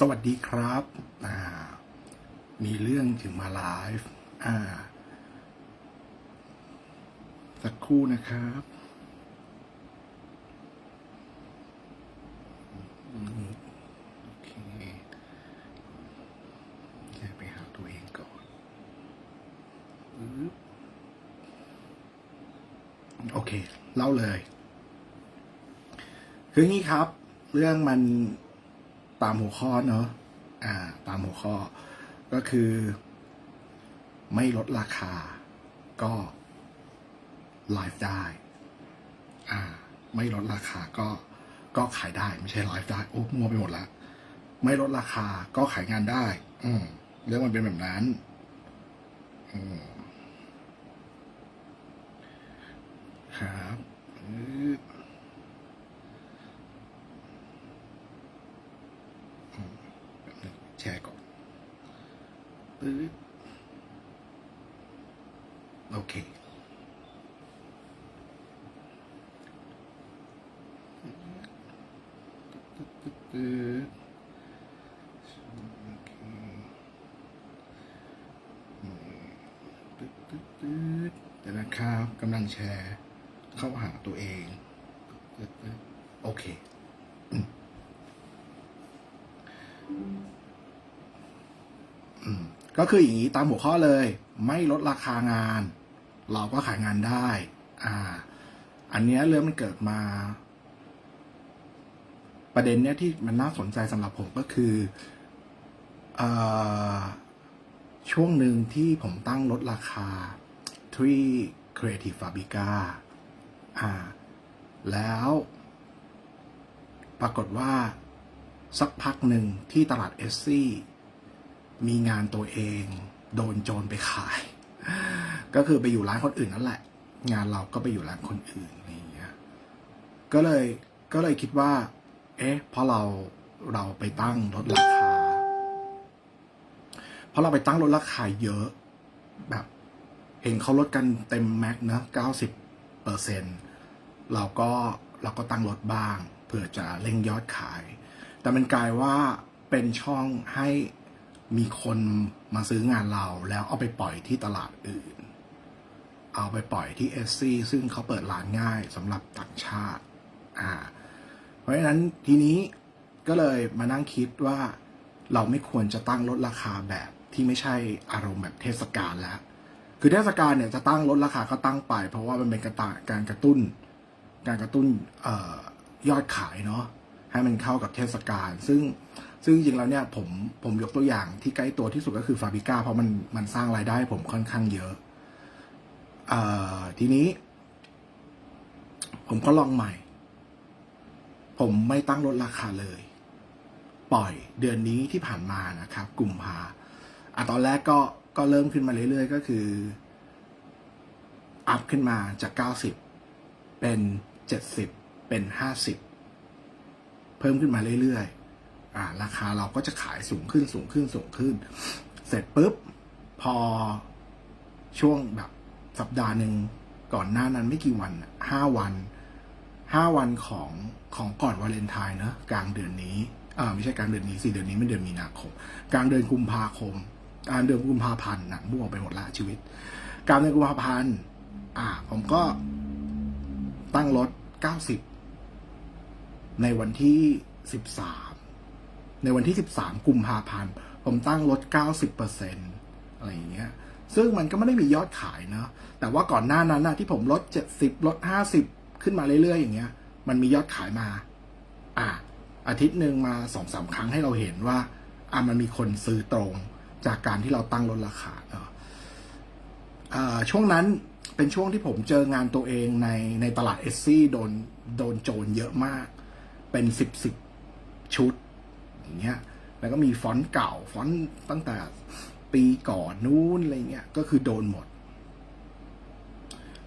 สวัสดีครับมีเรื่องถึงมาไลฟ์สักครู่นะครับ โอเคไปหาตัวเองก่อนโอเค เล่าเลย คืองี้ครับ เรื่องมันามหัวข้อเนอะอ่า ตามหัวข้อ ก็คือ ไม่ลดราคา ก็ไลฟ์ได้ อ่า ไม่ลดราคาก็ก็ขายได้ไม่ใช่ไลฟ์ได้โอ้มัวไปหมดละไม่ลดราคาก็ขายงานได้ อืมเรื่องมันเป็นแบบนั้นอืมครับอึ๊บอืมแป๊บนึงแชร์ก่อน ปึ๊บโอเคตึ๊ดตึ๊ดตึ๊ดโอเคอืมตึ๊ดตึ๊ดตึ๊ดเดี๋ยวนะครับกำลังแชร์เข้าหาตัวเองตึ๊ดตึ๊ดโอเคอืมอืม ก็คืออย่างนี้ตามหัวข้อเลย ไม่ลดราคางาน เราก็ขายงานได้ อ่า อันนี้เรื่องมันเกิดมา ประเด็นเนี้ยที่มันน่าสนใจสำหรับผมก็คือออช่วงหนึ่งที่ผมตั้งลดราคาที่ Creative Fabrica อ่า แล้วปรากฏว่าสักพักหนึ่งที่ตลาดเอสซี่ มีงานตัวเอง โดนโจรไปขาย ก็คือไปอยู่ร้านคนอื่นนั่นแหละ งานเราก็ไปอยู่ร้านคนอื่นอะไรอย่างเงี้ยก็เลยก็เลยคิดว่า เอ๊ะเพราะเราเราไปตั้งลดราคาเพราะเราไปตั้งลดราคาเยอะ แบบเห็นเขาลดกันเต็มแม็กนะเก้าสิบเปอร์เซ็นเราก็เราก็ตั้งลดบ้าง เพื่อจะเร่งยอดขาย แต่มันกลายว่าเป็นช่องให้ มีคนมาซื้องานเราแล้วเอาไปปล่อยที่ตลาดอื่น เอาไปปล่อยที่เอสซีซึ่งเขาเปิดร้านง่ายสำหรับต่างชาติอ่าเพราะฉะนั้นทีนี้ก็เลยมานั่งคิดว่าเราไม่ควรจะตั้งลดราคาแบบที่ไม่ใช่อารมณ์แบบเทศกาลแล้วคือเทศกาลเนี่ยจะตั้งลดราคาก็ตั้งไป เพราะว่ามันเป็นกระตาการกระตุ้น การกระตุ้นออยอดขายเนาะให้มันเข้ากับเทศกาลซึ่ง ซึ่งจริงๆแล้วเนี่ยผมผมยกตัวอย่างที่ใกล้ตัวที่สุดก็คือฟาบิก้าเพราะมันมันสร้างรายได้ให้ผมค่อนข้างเยอะเอ่อทีนี้ ผมก็ลองใหม่ ผมไม่ตั้งลดราคาเลย ปล่อยเดือนนี้ที่ผ่านมานะครับ กลุ่มพาอะตอนแรกก็ก็เริ่มขึ้นมาเรื่อยๆ ก็คือ อัพขึ้นมาจาก 90 เป็น 70 เป็น 50 เพิ่มขึ้นมาเรื่อยๆ อ่าราคาเราก็จะขายสูงขึ้นสูงขึ้นสูงขึ้น เสร็จปุ๊บ พอช่วงแบบสัปดาห์หนึ่งก่อนหน้านั้นไม่กี่วันห้าวันห้าวันของของก่อนวาเลนไทน์เนอะกลางเดือนนี้อ่าไม่ใช่กลางเดือนนี้สิเดือนนี้ไม่เดือนมีนาคม กลางเดือนกุมภาคมกลางเดือนกุมภาพันธ์นะมั่วไปหมดละชีวิต กลางเดือนกุมภาพันธ์อ่า ผมก็ตั้งลดเก้าสิบในวันที่สิบสาม ในวันที่สิบสามกุมภาพันธ์ ผมตั้งลดเก้าสิบเปอร์เซ็นอะไรอย่างเงี้ย ซึ่งมันก็ไม่ได้มียอดขายเนอะแต่ว่าก่อนหน้านั้นนะที่ผมลดเจ็ดสิบลดห้าสิบขึ้นมาเรื่อยๆ อย่างเงี้ย มันมียอดขายมา อะอาทิตย์หนึ่งมาสองสามครั้งให้เราเห็นว่า อะมันมีคนซื้อตรงจากการที่เราตั้งลดราคาเนอะอ่าช่วงนั้นเป็นช่วงที่ผมเจองานตัวเองในในตลาดเอสซี่โดนโดนโจรเยอะมาก เป็นสิบสิบชุด อย่างเงี้ยแล้วก็มีฟอนต์เก่าฟอนต์ตั้งแต่ปีก่อนนู้นอะไรเงี้ยก็คือโดนหมด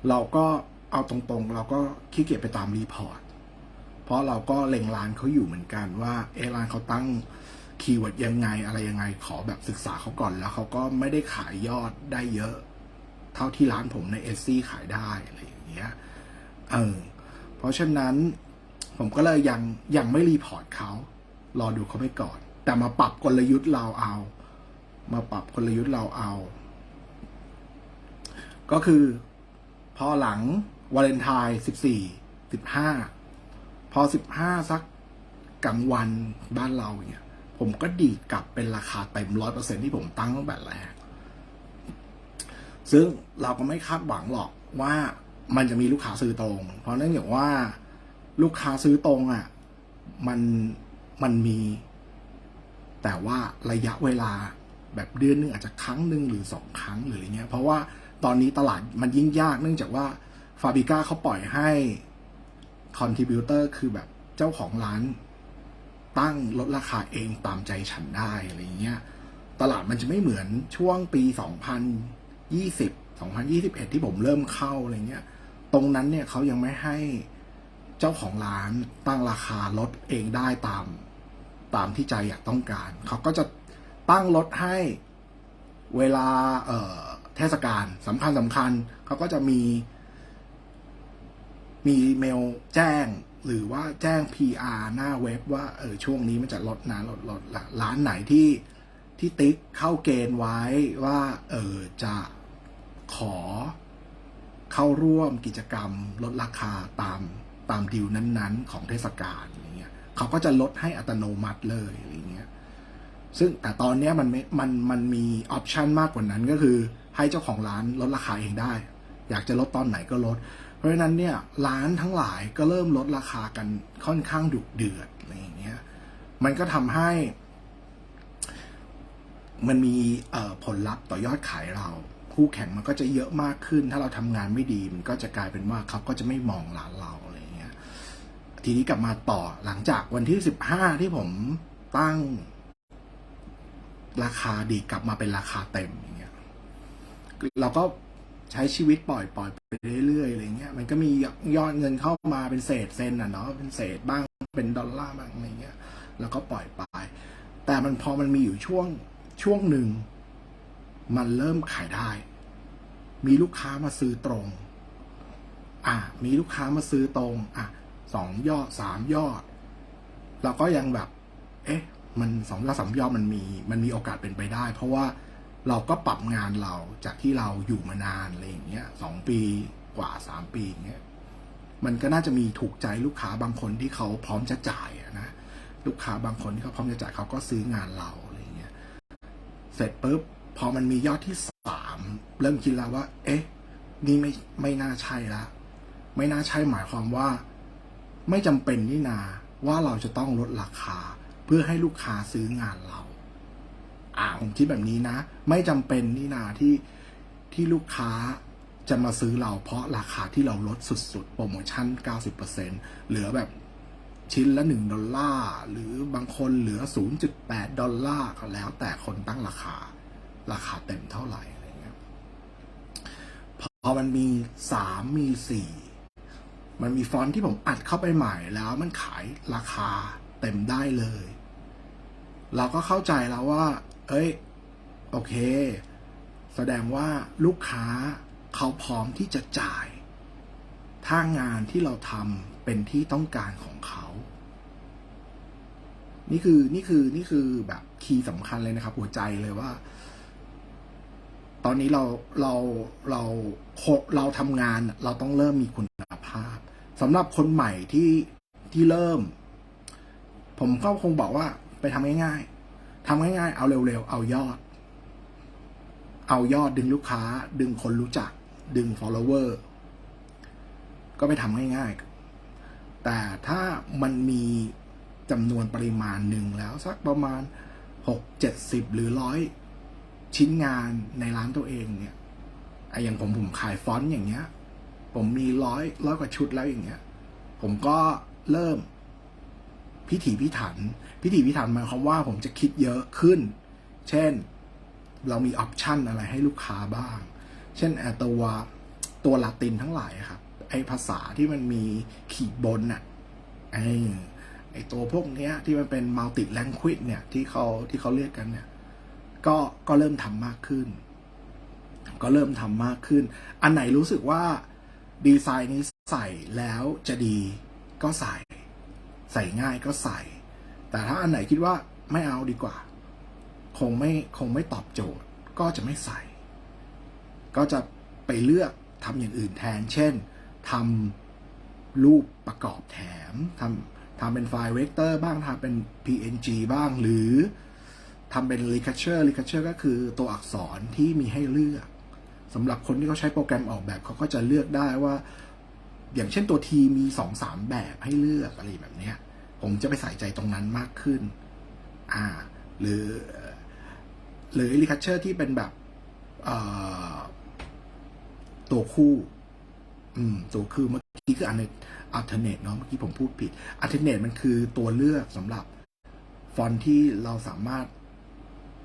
เราก็เอาตรงๆ เราก็ขี้เกียจไปตามรีพอร์ตเพราะเราก็เล็งร้านเขาอยู่เหมือนกันว่าเอร้านเขาตั้งคีย์เวิร์ดยังไงอะไรยังไงขอแบบศึกษาเขาก่อนแล้วเขาก็ไม่ได้ขายยอดได้เยอะ เท่าที่ร้านผมในเอสซี่ขายได้อะไรอย่างเงี้ยเออเพราะฉะนั้นผมก็เลยยังยังไม่รีพอร์ตเขา รอดูเขาไปก่อน แต่มาปรับกลยุทธ์เราเอา มาปรับกลยุทธ์เราเอา ก็คือพอหลังวาเลนไทน์สิบสี่สิบห้าพอสิบห้าสักกลางวันบ้านเราเนี่ย ผมก็ดีกลับเป็นราคาเต็มร้อยเปอร์เซ็นที่ผมตั้งตั้งแต่แรก ซึ่งเราก็ไม่คาดหวังหรอกว่ามันจะมีลูกค้าซื้อตรง เพราะเนื่องจากว่าลูกค้าซื้อตรงอะ มัน มันมี แต่ว่าระยะเวลาแบบเดือนหนึงอาจจะครั้งหนึ่งหรือสองครั้งหรืออะไรเงี้ย เพราะว่าตอนนี้ตลาดมันยิ่งยากเนื่องจากว่าฟาบิก้าเขาปล่อยให้คอนทริบิวเตอร์คือแบบเจ้าของร้านตั้งลดราคาเองตามใจฉันได้อะไรเงี้ย ตลาดมันจะไม่เหมือนช่วงปี 2020 2021 ที่ผมเริ่มเข้าอะไรเงี้ย ตรงนั้นเนี่ยเขายังไม่ให้เจ้าของร้านตั้งราคาลดเองได้ตาม ตามที่ใจอยากต้องการ เขาก็จะตั้งลดให้เวลาเเทศกาลสำคัญสำคัญเขาก็จะมี มีเมลแจ้งหรือว่าแจ้ง PR หน้าเว็บว่าเออช่วงนี้มันจะลดนะลดลดละร้านไหนที่ที่ติ๊กเข้าเกณฑ์ไว้ว่าเออจะขอเข้าร่วมกิจกรรมลดราคาตามตามดีลนั้นๆ ของเทศกาล เขาก็จะลดให้อัตโนมัติเลยอะไรเงี้ยซึ่งแต่ตอนเนี้ยมันไม่มันมันมีออปชันมากกว่านั้นก็คือให้เจ้าของร้านลดราคาเองได้ อยากจะลดตอนไหนก็ลด เพราะฉะนั้นเนี่ยร้านทั้งหลายก็เริ่มลดราคากันค่อนข้างดุเดือดอะไรอย่างเงี้ยมันก็ทำให้ มันมีผลลัพธ์ต่อยอดขายเรา คู่แข่งมันก็จะเยอะมากขึ้น ถ้าเราทำงานไม่ดี มันก็จะกลายเป็นว่าเขาก็จะไม่มองร้านเรา ทีนี้กลับมาต่อหลังจากวันที่สิบห้าที่ผมตั้ง ราคาดีกลับมาเป็นราคาเต็มอย่างเงี้ยเราก็ใช้ชีวิตปล่อยปล่อยไปเรื่อยๆอะไรเงี้ย มันก็มียอดเงินเข้ามาเป็นเศษเซนอะเนาะเป็นเศษบ้างเป็นดอลลาร์บ้างอะไรเงี้ย แล้วก็ปล่อยไป แต่มันพอมันมีอยู่ช่วงช่วงหนึ่ง มันเริ่มขายได้ มีลูกค้ามาซื้อตรง อะมีลูกค้ามาซื้อตรง อะ สองยอดสามยอด เราก็ยังแบบ เอ๊ะ มันสองยอดสามยอดมันมีมันมีโอกาสเป็นไปได้ เพราะว่าเราก็ปรับงานเราจากที่เราอยู่มานานอะไรอย่างเงี้ยสองปีกว่าสามปีอย่างเงี้ยมันก็น่าจะมีถูกใจลูกค้าบางคนที่เขาพร้อมจะจ่ายนะลูกค้าบางคนที่เขาพร้อมจะจ่ายเขาก็ซื้องานเราอะไรเงี้ยเสร็จปุ๊บพอมันมียอดที่สามเริ่มคิดแล้วว่า เอ๊ะ นี่ไม่ไม่น่าใช่ละไม่น่าใช่หมายความว่า ไม่จำเป็นนี่นาว่าเราจะต้องลดราคา เพื่อให้ลูกค้าซื้องานเรา อ่าผมคิดแบบนี้นะ ไม่จำเป็นนี่นาที่ที่ลูกค้าจะมาซื้อเราเพราะราคาที่เราลดสุดๆ โปรโมชั่น 90%เหลือแบบชิ้นละ 1 ดอลลาร์ หรือบางคนเหลือ 0.8 ดอลลาร์ก็แล้วแต่คนตั้งราคา ราคาเต็มเท่าไหร่อะไรเงี้ยพอมันมี 3 มี 4 มันมีฟอนต์ที่ผมอัดเข้าไปใหม่แล้วมันขายราคาเต็มได้เลย เราก็เข้าใจแล้วว่า เอ้ย โอเค แสดงว่าลูกค้าเขาพร้อมที่จะจ่าย ถ้างานที่เราทำเป็นที่ต้องการของเขา นี่คือนี่คือนี่คือแบบคีย์สำคัญเลยนะครับ หัวใจเลยว่า ตอนนี้เราเราเราเราทำงานเราต้องเริ่มมีคุณภาพ สำหรับคนใหม่ที่ที่เริ่ม ผมก็คงบอกว่าไปทำง่ายๆทำง่ายๆ เอาเร็วๆ เอายอด เอายอดดึงลูกค้า ดึงคนรู้จัก ดึง follower ก็ไปทำง่ายๆ แต่ถ้ามันมีจำนวนปริมาณหนึ่งแล้ว สักประมาณหกเจ็ดสิบหรือร้อยชิ้นงานในร้านตัวเองเนี่ยไอ้อย่างผมผมขายฟอนต์อย่างเงี้ย ผมมีร้อยร้อยกว่าชุดแล้วอย่างเงี้ย ผมก็เริ่มพิถีพิถัน พิถีพิถันหมายความว่าผมจะคิดเยอะขึ้น เช่นเรามีออปชันอะไรให้ลูกค้าบ้าง เช่นไอ้ตัวตัวลาตินทั้งหลายครับไอ้ภาษาที่มันมีขีดบนน่ะไอ้ไอ้ตัวพวกเนี้ยที่มันเป็นมัลติแลงควิดเนี่ยที่เขาที่เขาเรียกกันเนี่ยก็ก็เริ่มทำมากขึ้น ก็เริ่มทำมากขึ้น อันไหนรู้สึกว่า ดีไซน์นี้ใส่แล้วจะดีก็ใส่ ใส่ง่ายก็ใส่ แต่ถ้าอันไหนคิดว่าไม่เอาดีกว่า คงไม่คงไม่ตอบโจทย์ ก็จะไม่ใส่ ก็จะไปเลือกทำอย่างอื่นแทน เช่นทำรูปประกอบแถมทำทำเป็นไฟล์เวกเตอร์บ้างทำเป็น PNG บ้างหรือทำเป็น ligature ligature ก็คือตัวอักษรที่มีให้เลือก สำหรับคนที่เขาใช้โปรแกรมออกแบบเขาก็จะเลือกได้ว่า อย่างเช่นตัวทีมีสองสามแบบให้เลือกอะไรแบบเนี้ยผมจะไปใส่ใจตรงนั้นมากขึ้น อ่า หรือ หรือ ligature ที่เป็นแบบตัวคู่ อืม ตัวคือเมื่อกี้คืออันใน alternate เนาะ เมื่อกี้ผมพูดผิด alternate มันคือตัวเลือกสำหรับ ฟอนต์ที่เราสามารถ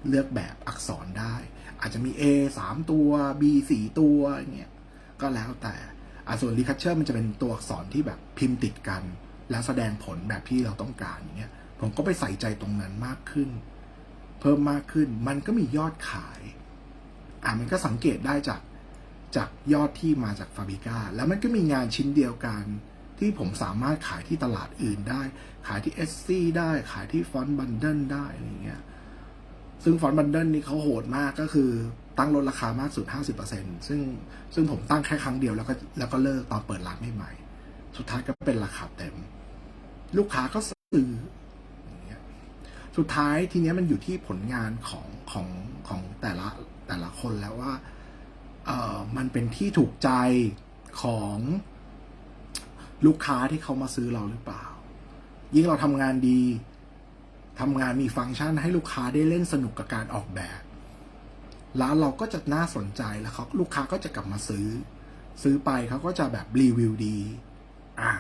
เลือกแบบอักษรได้ อาจจะมี A สามตัว B สี่ตัวอย่างเงี้ยก็แล้วแต่อะส่วน reculture มันจะเป็นตัวอักษรที่แบบพิมพ์ติดกัน แล้วแสดงผลแบบที่เราต้องการอย่างเงี้ยผมก็ไปใส่ใจตรงนั้นมากขึ้น เพิ่มมากขึ้นมันก็มียอดขายอะมันก็สังเกตได้จากจากยอดที่มาจากฟาบิก้าแล้วมันก็มีงานชิ้นเดียวกัน ที่ผมสามารถขายที่ตลาดอื่นได้ ขายที่เอสซีได้ขายที่ฟอนต์บันเดิลได้อะไรเงี้ย ซึ่งฟอนต์บันเดิลนี่เขาโหดมากก็คือตั้งลดราคามากสุด 50%ซึ่งซึ่งผมตั้งแค่ครั้งเดียวแล้วก็แล้วก็เลิกตอนเปิดร้านใหม่ๆ สุดท้ายก็เป็นราคาเต็ม ลูกค้าก็ซื้ออย่างเงี้ยสุดท้ายทีเนี้ยมันอยู่ที่ผลงานของของของแต่ละแต่ละคนแล้วว่าเอ่อมันเป็นที่ถูกใจของลูกค้าที่เขามาซื้อเราหรือเปล่า ยิ่งเราทำงานดี ทำงานมีฟังก์ชันให้ลูกค้าได้เล่นสนุกกับการออกแบบ ร้านเราก็จะน่าสนใจแล้วเขาลูกค้าก็จะกลับมาซื้อ ซื้อไปเขาก็จะแบบรีวิวดี อ่า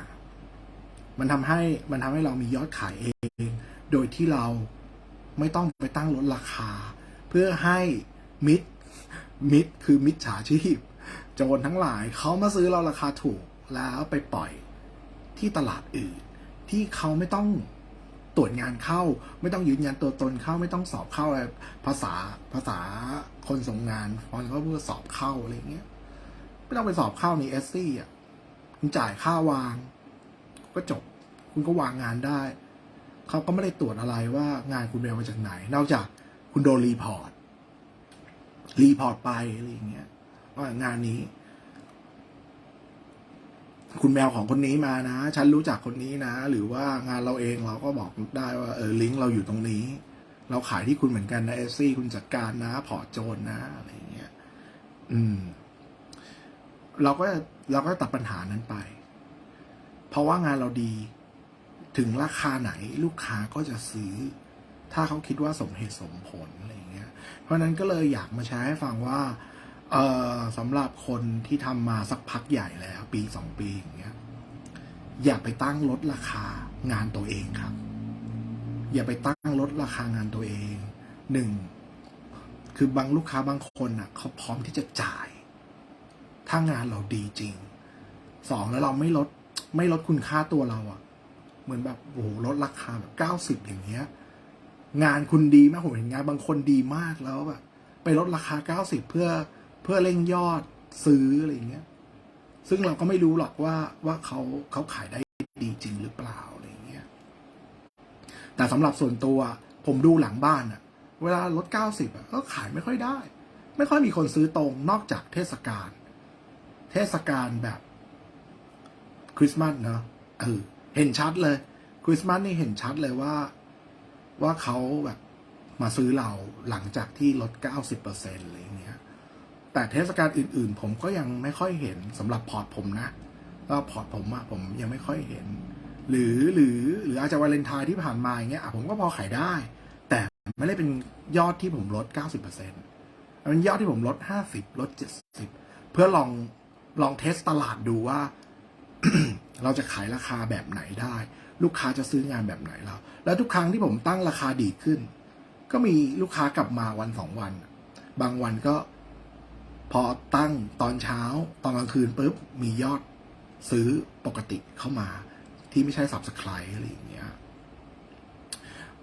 มันทำให้มันทำให้เรามียอดขายเอง โดยที่เราไม่ต้องไปตั้งลดราคา เพื่อให้มิดมิดคือมิดฉาชีพ โจรทั้งหลายเขามาซื้อเราราคาถูกแล้วไปปล่อยที่ตลาดอื่น ที่เขาไม่ต้อง ตรวจงานเข้า ไม่ต้องยืนยันตัวตนเข้าไม่ต้องสอบเข้าอะไรภาษาภาษาคนส่งงานพอนเขาเพื่อสอบเข้าอะไรเงี้ยไม่ต้องไปสอบเข้ามีเอสซี่อะคุณจ่ายค่าวาง ก็จบ คุณก็วางงานได้ เขาก็ไม่ได้ตรวจอะไรว่างานคุณไปเอามาจากไหน นอกจากคุณโดนรีพอร์ตรีพอร์ตไปอะไรอย่างเงี้ยว่างานนี้ คุณแมวของคนนี้มานะ ฉันรู้จักคนนี้นะ หรือว่างานเราเองเราก็บอกได้ว่าเออลิงก์เราอยู่ตรงนี้ เราขายที่คุณเหมือนกันนะเอซี่คุณจัดการนะ พอร์โจนนะอะไรอย่างเงี้ยอืม เราก็เราก็ตัดปัญหานั้นไป เพราะว่างานเราดี ถึงราคาไหนลูกค้าก็จะซื้อ ถ้าเขาคิดว่าสมเหตุสมผลอะไรอย่างเงี้ย เพราะฉะนั้นก็เลยอยากมาแชร์ให้ฟังว่า เอ่อสำหรับคนที่ทำมาสักพักใหญ่แล้ว ปีสองปีอย่างเงี้ยอย่าไปตั้งลดราคางานตัวเองครับ อย่าไปตั้งลดราคางานตัวเองหนึ่งคือบางลูกค้าบางคนอะเขาพร้อมที่จะจ่าย ถ้างานเราดีจริงสองแล้วเราไม่ลดไม่ลดคุณค่าตัวเราอะ เหมือนแบบโอ้โหลดราคาแบบเก้าสิบอย่างเงี้ย งานคุณดีมากผมเห็นงานบางคนดีมากแล้วแบบไปลดราคาเก้าสิบเพื่อ เพื่อเร่งยอดซื้ออะไรอย่างเงี้ย ซึ่งเราก็ไม่รู้หรอกว่าว่าเขาเขาขายได้ดีจริงหรือเปล่าอะไรอย่างเงี้ย แต่สำหรับส่วนตัวผมดูหลังบ้านอะเวลาลดเก้าสิบอะก็ขายไม่ค่อยได้ ไม่ค่อยมีคนซื้อตรงนอกจากเทศกาล เทศกาลแบบคริสต์มาสเนอะเออเห็นชัดเลยคริสต์มาสนี่เห็นชัดเลยว่า ว่าเขาแบบมาซื้อเราหลังจากที่ลด90%อะไรอย่างเงี้ย แต่เทศกาลอื่น ๆ ผมก็ยังไม่ค่อยเห็นสำหรับพอร์ตผมนะก็พอร์ตผมอะผมยังไม่ค่อยเห็น หรือหรือหรืออาจจะวาเลนไทน์ที่ผ่านมาอย่างเงี้ยผมก็พอขายได้ แต่ไม่ได้เป็นยอดที่ผมลด 90%มันเป็นยอดที่ผมลด 50 ลด 70 เพื่อลองลองเทสตลาดดูว่า เราจะขายราคาแบบไหนได้ ลูกค้าจะซื้องานแบบไหนเรา แล้วทุกครั้งที่ผมตั้งราคาดีขึ้น ก็มีลูกค้ากลับมาวันสองวัน บางวันก็ พอตั้งตอนเช้าตอนกลางคืนปุ๊บมียอดซื้อปกติเข้ามา ที่ไม่ใช่ subscribe อะไรอย่างเงี้ย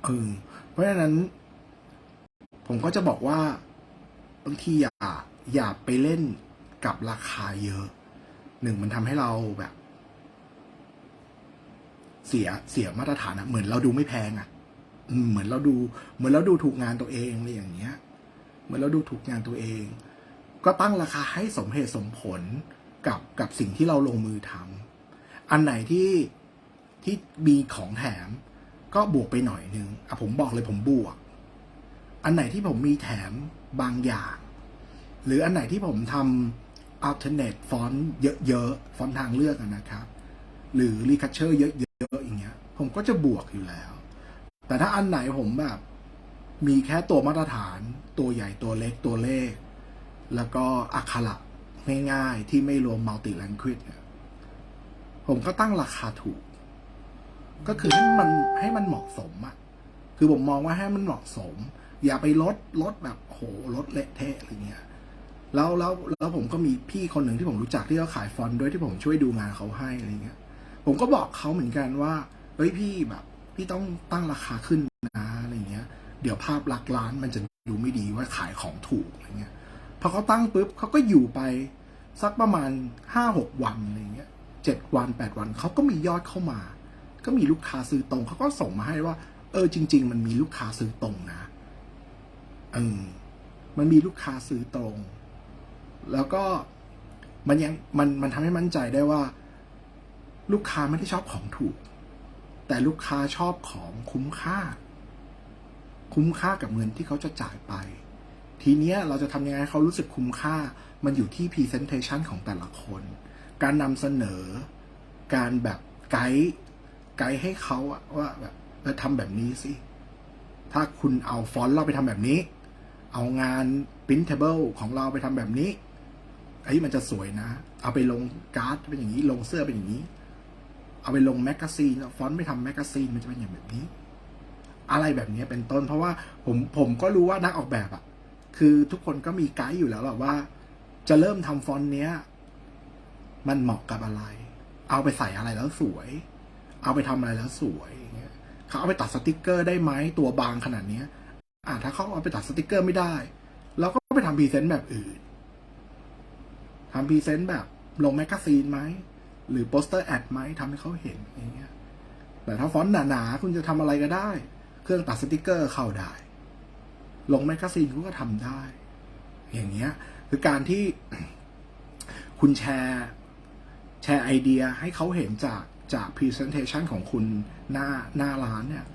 เออเพราะฉะนั้น ผมก็จะบอกว่าบางทีอย่าอย่าไปเล่นกับราคาเยอะหนึ่งมันทำให้เราแบบ เสียเสียมาตรฐานอะเหมือนเราดูไม่แพงอะเหมือนเราดู เหมือนเราดูถูกงานตัวเองอะไรอย่างเงี้ย เหมือนเราดูถูกงานตัวเอง ก็ตั้งราคาให้สมเหตุสมผลกับกับสิ่งที่เราลงมือทำอันไหนที่ที่มีของแถม ก็บวกไปหน่อยนึงอะผมบอกเลยผมบวก อันไหนที่ผมมีแถมบางอย่าง หรืออันไหนที่ผมทำ alternate font เยอะๆฟอนต์ทางเลือกนะครับ หรือ recapture เยอะๆอย่างเงี้ย ผมก็จะบวกอยู่แล้ว แต่ถ้าอันไหนผมแบบ มีแค่ตัวมาตรฐาน ตัวใหญ่ตัวเล็กตัวเลข แล้วก็อักขระง่ายๆที่ไม่รวม multi language เนี่ยผมก็ตั้งราคาถูก ก็คือให้มันให้มันเหมาะสมอะคือผมมองว่าให้มันเหมาะสม อย่าไปลดลดแบบโหลดเละเทะอะไรเงี้ยแล้วแล้วแล้วผมก็มีพี่คนหนึ่งที่ผมรู้จักที่เขาขายฟอนต์ด้วยที่ผมช่วยดูงานเขาให้อะไรเงี้ย ผมก็บอกเขาเหมือนกันว่าเฮ้ยพี่แบบ พี่ต้องตั้งราคาขึ้นนะอะไรเงี้ย เดี๋ยวภาพลักษณ์ร้านมันจะดูไม่ดีว่าขายของถูกอะไรเงี้ย พอเขาตั้งปุ๊บเขาก็อยู่ไปสักประมาณห้าหกวันอะไรเงี้ยเจ็ดวันแปดวันเขาก็มียอดเข้ามา ก็มีลูกค้าซื้อตรงเขาก็ส่งมาให้ว่า เออจริง ๆ มันมีลูกค้าซื้อตรงนะเออมันมีลูกค้าซื้อตรง แล้วก็มันยังมันมันทำให้มั่นใจได้ว่า ลูกค้าไม่ได้ชอบของถูก แต่ลูกค้าชอบของคุ้มค่า คุ้มค่ากับเงินที่เขาจะจ่ายไป ทีเนี้ยเราจะทำยังไงให้เขารู้สึกคุ้มค่า มันอยู่ที่ Presentation ของแต่ละคน การนำเสนอ การแบบไกด์ไกด์ให้เขาอะว่าแบบเออทำแบบนี้สิ ถ้าคุณเอาฟอนต์เราไปทำแบบนี้ เอางาน printable ของเราไปทำแบบนี้ไอ้มันจะสวยนะ เอาไปลงการ์ดเป็นอย่างนี้ ลงเสื้อเป็นอย่างนี้ เอาไปลงแมกกาซีนฟอนต์ไม่ทำแมกกาซีนมันจะเป็นอย่างแบบนี้ อะไรแบบนี้เป็นต้น เพราะว่าผมผมก็รู้ว่านักออกแบบอะ คือทุกคนก็มีไกด์อยู่แล้วแหละว่า จะเริ่มทำฟอนต์เนี้ย มันเหมาะกับอะไร เอาไปใส่อะไรแล้วสวย เอาไปทำอะไรแล้วสวยอย่างเงี้ยเขาเอาไปตัดสติกเกอร์ได้ไหมตัวบางขนาดเนี้ยอ่าถ้าเขาเอาไปตัดสติกเกอร์ไม่ได้เราก็ไปทำพรีเซนต์แบบอื่นทำพรีเซนต์แบบลงแมกกาซีนไหม หรือโปสเตอร์แอดไหมทำให้เขาเห็นอย่างเงี้ยแต่ถ้าฟอนต์หนาๆคุณจะทำอะไรก็ได้ เครื่องตัดสติกเกอร์เข้าได้ ลงแมกกาซีนก็ทำได้ อย่างเงี้ยคือการที่คุณแชร์แชร์ไอเดียให้เขาเห็นจากจาก Presentation ของคุณหน้าหน้าร้านเนี่ย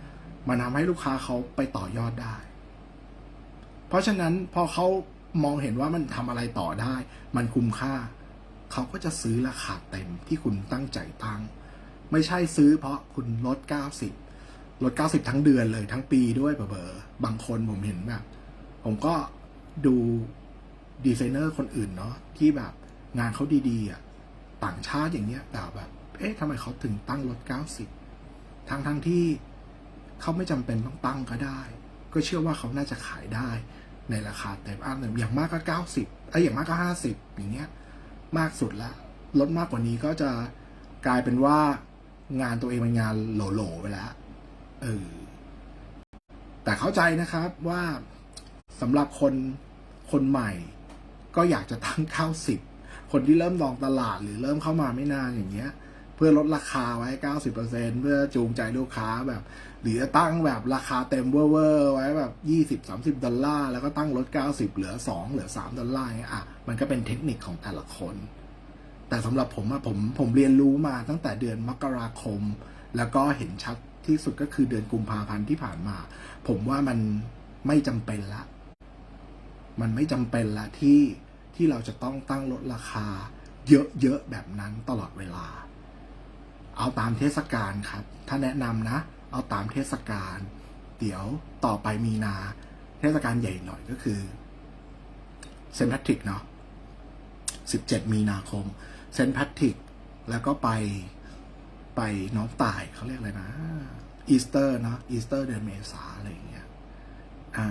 มันทำให้ลูกค้าเขาไปต่อยอดได้ เพราะฉะนั้นพอเขามองเห็นว่ามันทำอะไรต่อได้ มันคุ้มค่า เขาก็จะซื้อราคาเต็มที่คุณตั้งใจตั้ง ไม่ใช่ซื้อเพราะคุณลด 90 ลด 90 ทั้งเดือนเลยทั้งปีด้วยเบอร์บางคนผมเห็นแบบ ผมก็ดูดีไซเนอร์คนอื่นเนาะที่แบบงานเขาดีๆอะต่างชาติอย่างเงี้ยแต่แบบ เอ๊ะทำไมเขาถึงตั้งลด 90 ทั้งทั้งๆที่เขาไม่จำเป็นต้องตั้งก็ได้ ก็เชื่อว่าเขาน่าจะขายได้ในราคาเต็มอันหนึ่งอย่างมากก็ 90ไอ้อย่างมากก็ 50 อย่างเงี้ยมากสุดละลดมากกว่านี้ก็จะกลายเป็นว่างานตัวเองเป็นงานโหลๆไปแล้ว ออแต่เข้าใจนะครับว่าสำหรับคนคนใหม่ ก็อยากจะตั้ง90คนที่เริ่มลองตลาดหรือเริ่มเข้ามาไม่นานอย่างเงี้ย เพื่อลดราคาไว้ 90%เพื่อจูงใจลูกค้าแบบ หรือตั้งแบบราคาเต็มเวอร์ไว้แบบ 20-30 ดอลลาร์แล้วก็ตั้งลด 90 เหลือ 2 เหลือ 3 ดอลลาร์เงี้ยอะมันก็เป็นเทคนิคของแต่ละคน แต่สำหรับผมอะผมผมเรียนรู้มาตั้งแต่เดือนมกราคม แล้วก็เห็นชัด ที่สุดก็คือเดือนกุมภาพันธ์ที่ผ่านมา ผมว่ามันไม่จำเป็นละ มันไม่จำเป็นละที่ที่เราจะต้องตั้งลดราคา เยอะๆแบบนั้นตลอดเวลา เอาตามเทศกาลครับ ถ้าแนะนำนะ เอาตามเทศกาลเดี๋ยวต่อไปมีนา เทศกาลใหญ่หน่อยก็คือเซนต์แพทริกเนาะ17 มีนาคมเซนต์แพทริกแล้วก็ไป ไปน้องตายเขาเรียกอะไรนะอีสเตอร์เนาะอีสเตอร์เดือนเมษาอะไรอย่างเงี้ยอ่า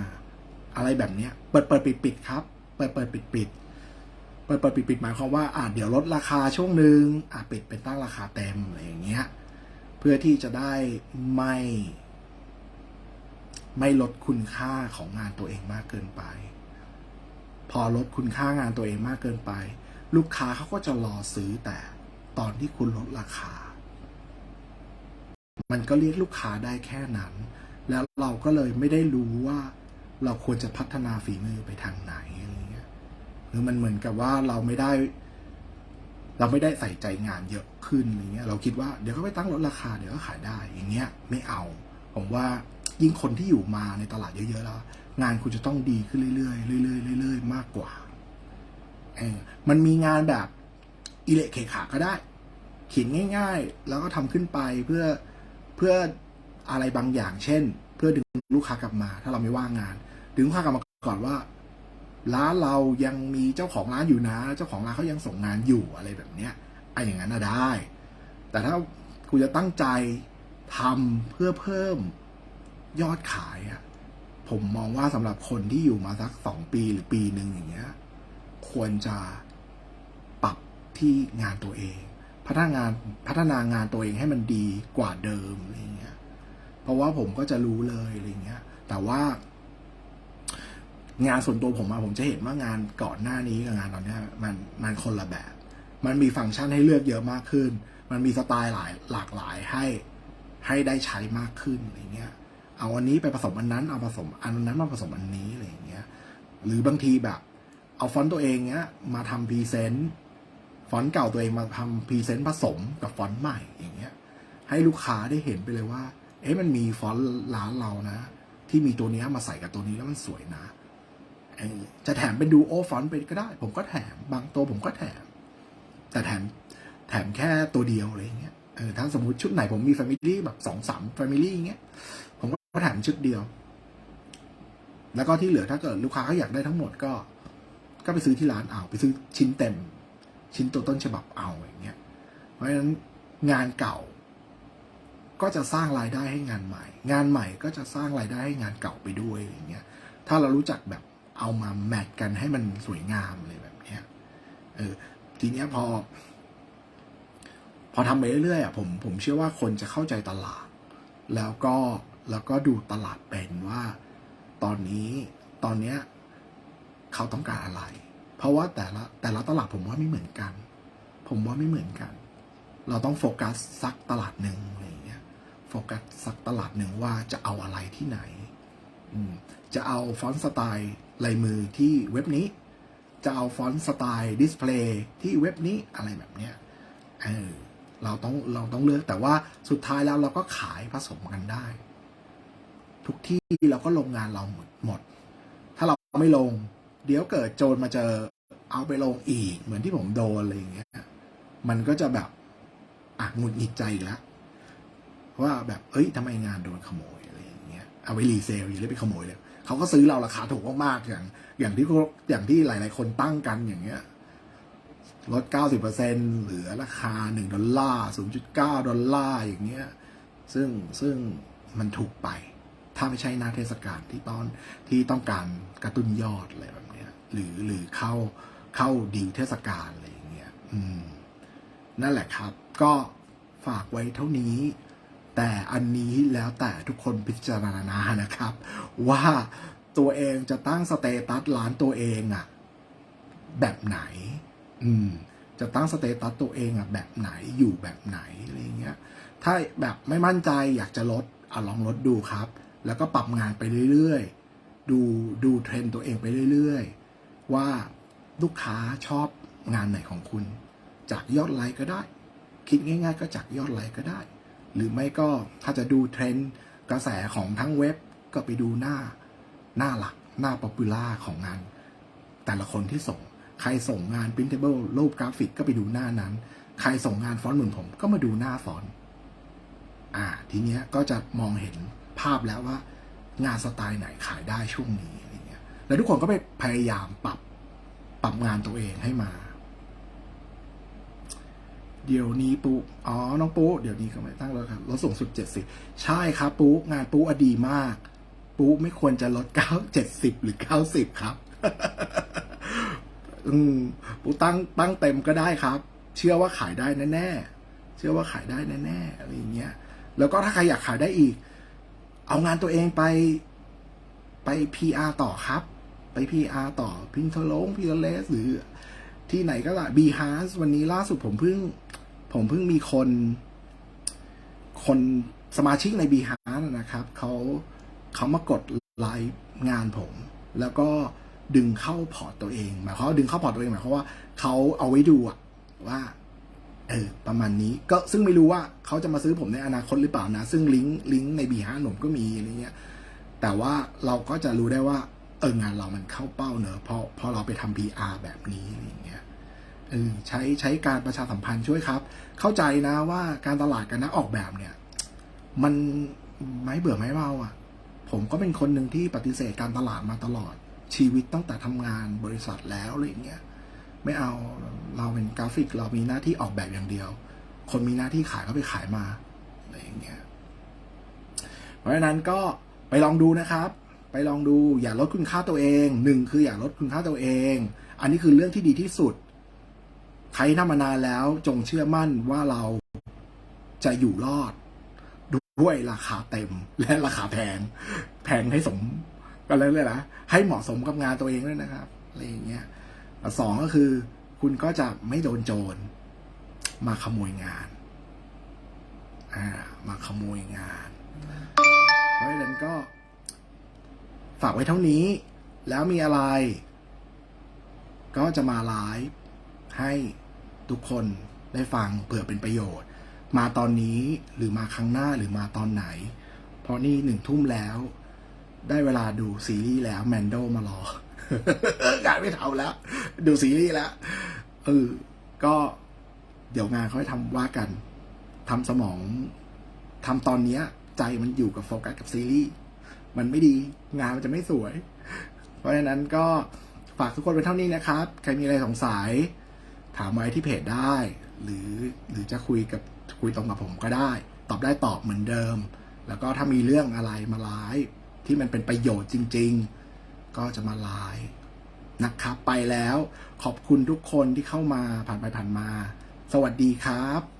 อะไรแบบเนี้ย เปิดเปิดปิดปิดครับ เปิดเปิดปิดปิดเปิดเปิดปิดปิดหมายความว่าอ่าเดี๋ยวลดราคาช่วงหนึ่งอ่าปิดเป็นตั้งราคาเต็มอะไรอย่างเงี้ยเพื่อที่จะได้ไม่ ไม่ลดคุณค่าของงานตัวเองมากเกินไป พอลดคุณค่างานตัวเองมากเกินไป ลูกค้าเขาก็จะรอซื้อแต่ตอนที่คุณลดราคา มันก็เรียกลูกค้าได้แค่นั้น แล้วเราก็เลยไม่ได้รู้ว่าเราควรจะพัฒนาฝีมือไปทางไหนอะไรเงี้ยคือมันเหมือนกับว่าเราไม่ได้ เราไม่ได้ใส่ใจงานเยอะขึ้นอะไรเงี้ย เราคิดว่าเดี๋ยวก็ไปตั้งลดราคาเดี๋ยวก็ขายได้ อย่างเงี้ย ไม่เอา ผมว่ายิ่งคนที่อยู่มาในตลาดเยอะๆแล้วงานคุณจะต้องดีขึ้นเรื่อยๆเรื่อยๆเรื่อยๆมากกว่าเออมันมีงานแบบอิเละเคขาก็ได้เขียนง่าย ๆ แล้วก็ทำขึ้นไปเพื่อ เพื่ออะไรบางอย่าง เช่น เพื่อดึงลูกค้ากลับมา ถ้าเราไม่ว่างงาน ดึงลูกค้ากลับมาก่อนว่า ร้านเรายังมีเจ้าของร้านอยู่นะ เจ้าของร้านเขายังส่งงานอยู่อะไรแบบเนี้ยไอ้อย่างนั้นน่ะได้ แต่ถ้าคุณจะตั้งใจทำเพื่อเพิ่มยอดขายอะผมมองว่าสำหรับคนที่อยู่มาสักสองปีหรือปีหนึ่งอย่างเงี้ย ควรจะปรับที่งานตัวเอง พัฒนางานพัฒนางานตัวเองให้มันดีกว่าเดิมอะไรเงี้ยเพราะว่าผมก็จะรู้เลยอะไรเงี้ย แต่ว่า งานส่วนตัวผมอะผมจะเห็นว่างานก่อนหน้านี้กับงานตอนนี้มันมันคนละแบบ มันมีฟังก์ชันให้เลือกเยอะมากขึ้น มันมีสไตล์หลายหลากหลายให้ให้ได้ใช้มากขึ้นอะไรเงี้ย เอาอันนี้ไปผสมอันนั้นเอาผสมอันนั้นมาผสมอันนี้อะไรเงี้ย หรือบางทีแบบ เอาฟอนต์ตัวเองเนี้ย มาทำพรีเซนต์ ฟอนต์เก่าตัวเองมาทำพรีเซนต์ผสมกับฟอนต์ใหม่อย่างเงี้ย ให้ลูกค้าได้เห็นไปเลยว่า เอ๊ะมันมีฟอนต์ร้านเรานะ ที่มีตัวนี้มาใส่กับตัวนี้แล้วมันสวยนะ จะแถมเป็นดูโอฟอนต์ไปก็ได้ ผมก็แถมบางตัวผมก็แถม แต่แถมแถมแค่ตัวเดียวอะไรอย่างเงี้ยเออถ้าสมมติชุดไหนผมมีแฟมิลี่แบบสองสามแฟมิลี่อย่างเงี้ย ผมก็แถมชุดเดียว แล้วก็ที่เหลือถ้าเกิดลูกค้าเขาอยากได้ทั้งหมดก็ ก็ไปซื้อที่ร้านเอาไปซื้อชิ้นเต็ม ชิ้นตัวต้นฉบับเอาอย่างเงี้ยเพราะฉะนั้นงานเก่า ก็จะสร้างรายได้ให้งานใหม่ งานใหม่ก็จะสร้างรายได้ให้งานเก่าไปด้วยอย่างเงี้ยถ้าเรารู้จักแบบเอามาแมทกันให้มันสวยงามเลยแบบเนี้ยเออทีเนี้ยพอ พอทำไปเรื่อยๆอะผมผมเชื่อว่าคนจะเข้าใจตลาด แล้วก็แล้วก็ดูตลาดเป็นว่า ตอนนี้ตอนเนี้ยเขาต้องการอะไร เพราะว่าแต่ละแต่ละตลาดผมว่าไม่เหมือนกัน ผมว่าไม่เหมือนกัน เราต้องโฟกัสสักตลาดหนึ่งอะไรอย่างเงี้ยโฟกัสสักตลาดหนึ่งว่าจะเอาอะไรที่ไหนอืมจะเอาฟอนต์สไตล์ลายมือที่เว็บนี้ จะเอาฟอนต์สไตล์ดิสเพลย์ที่เว็บนี้อะไรแบบเนี้ยเออเราต้องเราต้องเลือกแต่ว่าสุดท้ายแล้วเราก็ขายผสมกันได้ ทุกที่เราก็ลงงานเราหมดหมด ถ้าเราไม่ลง เดี๋ยวเกิดโจรมาเจอเอาไปลงอีก เหมือนที่ผมโดนอะไรอย่างเงี้ย มันก็จะแบบอะหงุดหงิดใจอีกแล้วว่าแบบเอ้ยทำไมงานโดนขโมยอะไรอย่างเงี้ยเอาไปรีเซลอย่าได้ไปขโมยเลยเขาก็ซื้อเราราคาถูกมากๆอย่าง อย่างที่อย่างที่หลาย ๆ คนตั้งกันอย่างเงี้ยลด 90%เหลือราคา 1 ดอลลาร์ 0.9 ดอลลาร์อย่างเงี้ย ซึ่งซึ่งมันถูกไป ถ้าไม่ใช่หน้าเทศกาลที่ตอนที่ต้องการกระตุ้นยอดอะไรแบบ หรือหรือเข้าเข้าดีเทศกาลอะไรอย่างเงี้ยอืมนั่นแหละครับ ก็ฝากไว้เท่านี้ แต่อันนี้แล้วแต่ทุกคนพิจารณานะครับ ว่าตัวเองจะตั้งสเตตัสร้านตัวเองอะแบบไหน อืม จะตั้งสเตตัสตัวเองอะแบบไหนอยู่แบบไหนอะไรเงี้ย ถ้าแบบไม่มั่นใจอยากจะลดอะลองลดดูครับ แล้วก็ปรับงานไปเรื่อยๆ ดูดูเทรนตัวเองไปเรื่อยๆ ว่าลูกค้าชอบงานไหนของคุณ จากยอดไลค์ก็ได้ คิดง่าย ๆ ก็จากยอดไลค์ก็ได้ หรือไม่ก็ถ้าจะดูเทรนด์กระแสของทั้งเว็บก็ไปดูหน้าหน้าหลักหน้าป๊อปปูล่าของงาน แต่ละคนที่ส่ง ใครส่งงาน printable รูปกราฟิกก็ไปดูหน้านั้น ใครส่งงานฟอนต์เหมือนผมก็มาดูหน้าฟอนต์อ่า ทีเนี้ยก็จะมองเห็นภาพแล้วว่า งานสไตล์ไหนขายได้ช่วงนี้ แล้วทุกคนก็ไปพยายามปรับปรับงานตัวเองให้มา เดี๋ยวนี้ปูอ๋อ น้องปูเดี๋ยวนี้ก็ไม่ตั้งแล้วครับลดสูงสุดเจ็ดสิบใช่ครับปูงานปูอดีมาก ปูไม่ควรจะลดเก้าเจ็ดสิบหรือเก้าสิบครับ อืมปูตั้งตั้งเต็มก็ได้ครับ เชื่อว่าขายได้แน่ๆเชื่อว่าขายได้แน่ๆอะไรอย่างเงี้ยแล้วก็ถ้าใครอยากขายได้อีก เอางานตัวเองไปไป PR ต่อครับ ไป PR ต่อพิงทลงพิงเลสหรือที่ไหนก็ละบีฮาร์วันนี้ล่าสุดผมเพิ่ง ผมเพิ่งมีคน คนสมาชิกในบีฮาร์นะครับเขาเขามากดไลค์งานผม แล้วก็ดึงเข้าพอร์ตตัวเองหมายความว่าดึงเข้าพอร์ตตัวเองหมายความว่าเขาเอาไว้ดูอะว่าเออประมาณนี้ก็ซึ่งไม่รู้ว่าเขาจะมาซื้อผมในอนาคตหรือเปล่านะ ซึ่งลิงก์ลิงก์ในบีฮาหนุ่มก็มีอะไรเงี้ยแต่ว่าเราก็จะรู้ได้ว่า เอองานเรามันเข้าเป้าเนอะเพราะเพราะเราไปทำ PR แบบนี้อะไรเงี้ยเออใช้ใช้การประชาสัมพันธ์ช่วยครับ เข้าใจนะว่าการตลาดกับนักออกแบบเนี่ย มันไม่เบื่อไม่เมาอะ ผมก็เป็นคนหนึ่งที่ปฏิเสธการตลาดมาตลอดชีวิตตั้งแต่ทำงานบริษัทแล้วอะไรเงี้ยไม่เอาเราเป็นกราฟิกเรามีหน้าที่ออกแบบอย่างเดียว คนมีหน้าที่ขายก็ไปขายมาอะไรอย่างเงี้ยเพราะฉะนั้นก็ไปลองดูนะครับ ไปลองดูอย่าลดคุณค่าตัวเองหนึ่งคืออย่าลดคุณค่าตัวเอง อันนี้คือเรื่องที่ดีที่สุด ใครทำมานานแล้วจงเชื่อมั่นว่าเราจะอยู่รอด ด้วยราคาเต็มและราคาแพงแพงให้สมกันเลยเลยนะให้เหมาะสมกับงานตัวเองด้วยนะครับอะไรอย่างเงี้ยสองก็คือ คุณก็จะไม่โดนโจรมาขโมยงานอ่ามาขโมยงาน เพราะฉะนั้นก็ ฝากไว้เท่านี้ แล้วมีอะไร ก็จะมาไลฟ์ให้ทุกคนได้ฟังเผื่อเป็นประโยชน์ มาตอนนี้หรือมาครั้งหน้าหรือมาตอนไหน เพราะนี่หนึ่งทุ่มแล้ว ได้เวลาดูซีรีส์แล้วแมนโดมารองานไม่ทำแล้ว ดูซีรีส์แล้วเออก็เดี๋ยวงานเขาให้ทำว่ากันทำสมองทำตอนเนี้ย ใจมันอยู่กับโฟกัสกับซีรีส์ มันไม่ดีงานมันจะไม่สวย เพราะฉะนั้นก็ฝากทุกคนไว้เท่านี้นะครับ ใครมีอะไรสงสัย ถามไว้ที่เพจได้ หรือหรือจะคุยกับคุยตรงกับผมก็ได้ ตอบได้ตอบเหมือนเดิม แล้วก็ถ้ามีเรื่องอะไรมาไลฟ์ที่มันเป็นประโยชน์จริง ๆ ก็จะมาไลฟ์นะครับไปแล้ว ขอบคุณทุกคนที่เข้ามาผ่านไปผ่านมา สวัสดีครับ